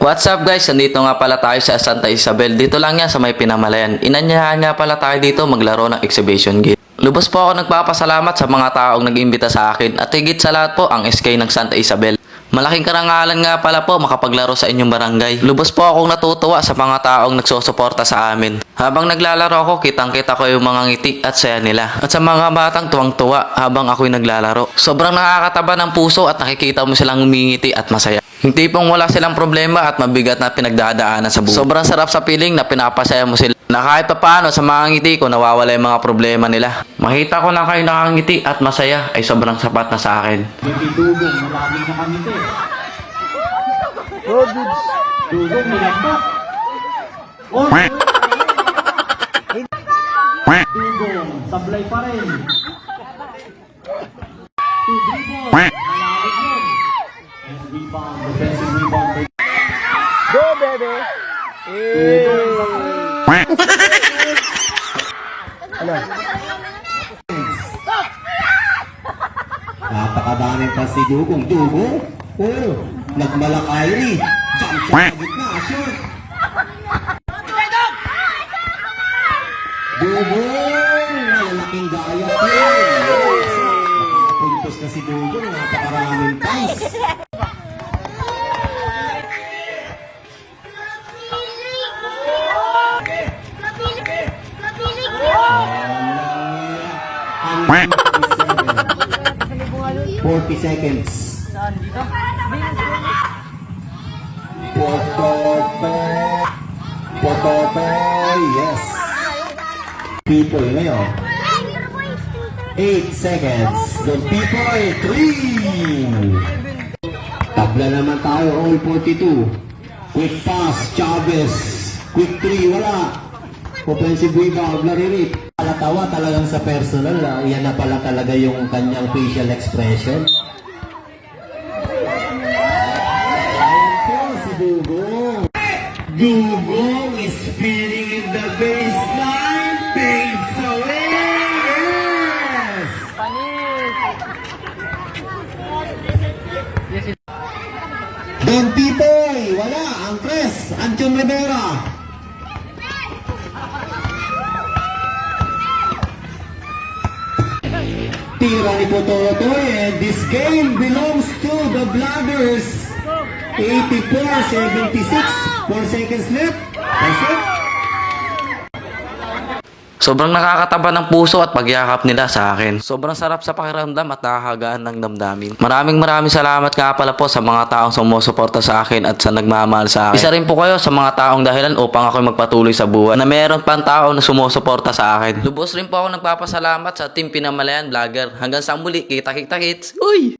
What's up guys? Nandito nga pala tayo sa Santa Isabel. Dito lang yan sa may pinamalayan. Inanyahan nga pala tayo dito maglaro ng exhibition game. Lubos po ako nagpapasalamat sa mga taong nag-imbita sa akin at higit sa lahat po ang SK ng Santa Isabel. Malaking karangalan nga pala po makapaglaro sa inyong barangay. Lubos po akong natutuwa sa mga taong nagsusuporta sa amin. Habang naglalaro ako, kitang-kita ko yung mga ngiti at saya nila. At sa mga batang tuwang-tuwa habang ako'y naglalaro. Sobrang nakakataba ng puso at nakikita mo silang umingiti at masaya. Yung tipong wala silang problema at mabigat na pinagdadaanan sa buhay. Sobrang sarap sa piling na pinapasaya mo sila. Na kahit pa paano sa mga ngiti ko nawawala yung mga problema nila. Makita ko na kayo nakangiti at masaya ay sobrang sapat na sa akin. Dugong, maraming nakamiti. Dugong, nilagpak. Oh! Dugong, sablay pa rin. Baby! Dugong, sablay. Ano? Napakadaming pa si Dugong. Dugong? Oh, nagmalakay rin. Jump sa gitna, short. Dugong! Malalaking gaya. Nakapuntos na si Dugong. Napakaraming pass. 40 seconds. Pototo. Pototo. Yes. People ngayon. 8 seconds. Good people. 3. Tabla naman tayo. All 42. Quick pass. Chavez. Quick 3. Wala. Offensive rebound. Laririt. Palatawa talagang sa personal. ah. Yan na pala talaga yung kanyang facial expression. Ayan si Dugong. Dugong is spinning in the baseline. Fades away. Yes! Don Titoy, wala. Ang press, Anchon Rivera. Tira ni Pototoy and this game belongs to the Bladders. 84-76. 4 seconds left. That's it. Sobrang nakakataba ng puso at pagyakap nila sa akin. Sobrang sarap sa pakiramdam at nakakagaan ng damdamin. Maraming maraming salamat nga pala po sa mga taong sumusuporta sa akin at sa nagmamahal sa akin. Isa rin po kayo sa mga taong dahilan upang ako magpatuloy sa buhay na meron pang tao na sumusuporta sa akin. Lubos rin po ako nagpapasalamat sa team Pinamalayan Vlogger. Hanggang sa muli, kita-kita hits. Uy!